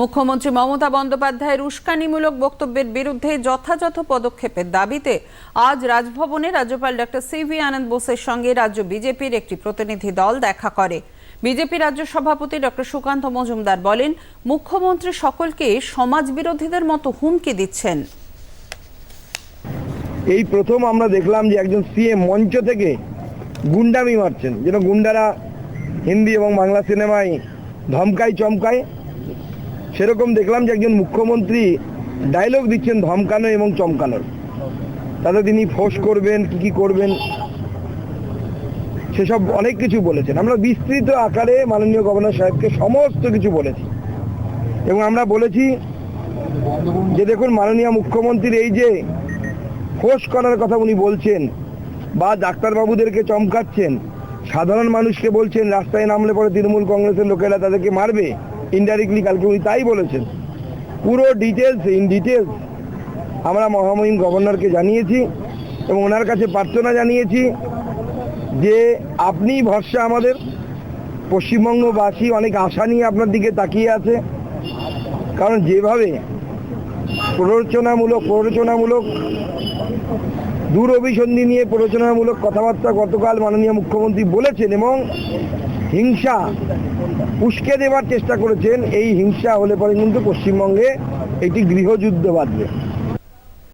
মুখ্যমন্ত্রী মমতা বন্দ্যোপাধ্যায়ের উস্কানিমূলক বক্তব্যের বিরুদ্ধে যথাযথ পদক্ষেপের দাবিতে আজ রাজভবনে রাজ্যপাল ডক্টর সি ভি আনন্দ বোসের সঙ্গে রাজ্য বিজেপির একটি প্রতিনিধি দল দেখা করে। বিজেপি রাজ্য সভাপতি ডক্টর সুকান্ত মজুমদার বলেন, মুখ্যমন্ত্রী সকলকে সমাজ বিরোধীদের মতো হুমকি দিচ্ছেন। এই প্রথম আমরা দেখলাম যে একজন সিএম মঞ্চ থেকে গুন্ডামি মারছেন। যেন গুন্ডারা হিন্দি এবং বাংলা সিনেমায় ধমকায়, চমকায় সেরকম দেখলাম যে একজন মুখ্যমন্ত্রী ডায়লগ দিচ্ছেন ধমকানো এবং চমকানোর। তাতে তিনি ফোঁস করবেন, কি কি করবেন, সেসব অনেক কিছু বলেছেন। আমরা বিস্তৃত আকারে মাননীয় গভর্নর সাহেবকে সমস্ত কিছু বলেছি। এবং আমরা বলেছি যে দেখুন, মাননীয় মুখ্যমন্ত্রীর এই যে ফোঁস করার কথা উনি বলছেন বা ডাক্তারবাবুদেরকে চমকাচ্ছেন, সাধারণ মানুষকে বলছেন, রাস্তায় নামলে পরে তৃণমূল কংগ্রেসের লোকেরা তাদেরকে মারবে। ইনডাইরেক্টলি কালকে উনি তাই বলেছেন। পুরো ডিটেলস ইন ডিটেলস আমরা মহামহিম গভর্নরকে জানিয়েছি এবং ওনার কাছে প্রার্থনা জানিয়েছি যে আপনি ভরসা আমাদের। পশ্চিমবঙ্গবাসী অনেক আশা নিয়ে আপনার দিকে তাকিয়ে আছে। কারণ যেভাবে প্ররোচনামূলক প্ররোচনামূলক দূর অভিসন্ধি নিয়ে প্ররোচনামূলক কথাবার্তা গতকাল মাননীয় মুখ্যমন্ত্রী বলেছেন এবং হিংসা। উস্কে দেওয়ার চেষ্টা করেছেন। এই হিংসা হলে পরে কিন্তু পশ্চিমবঙ্গে একটি গৃহযুদ্ধ বাঁধবে।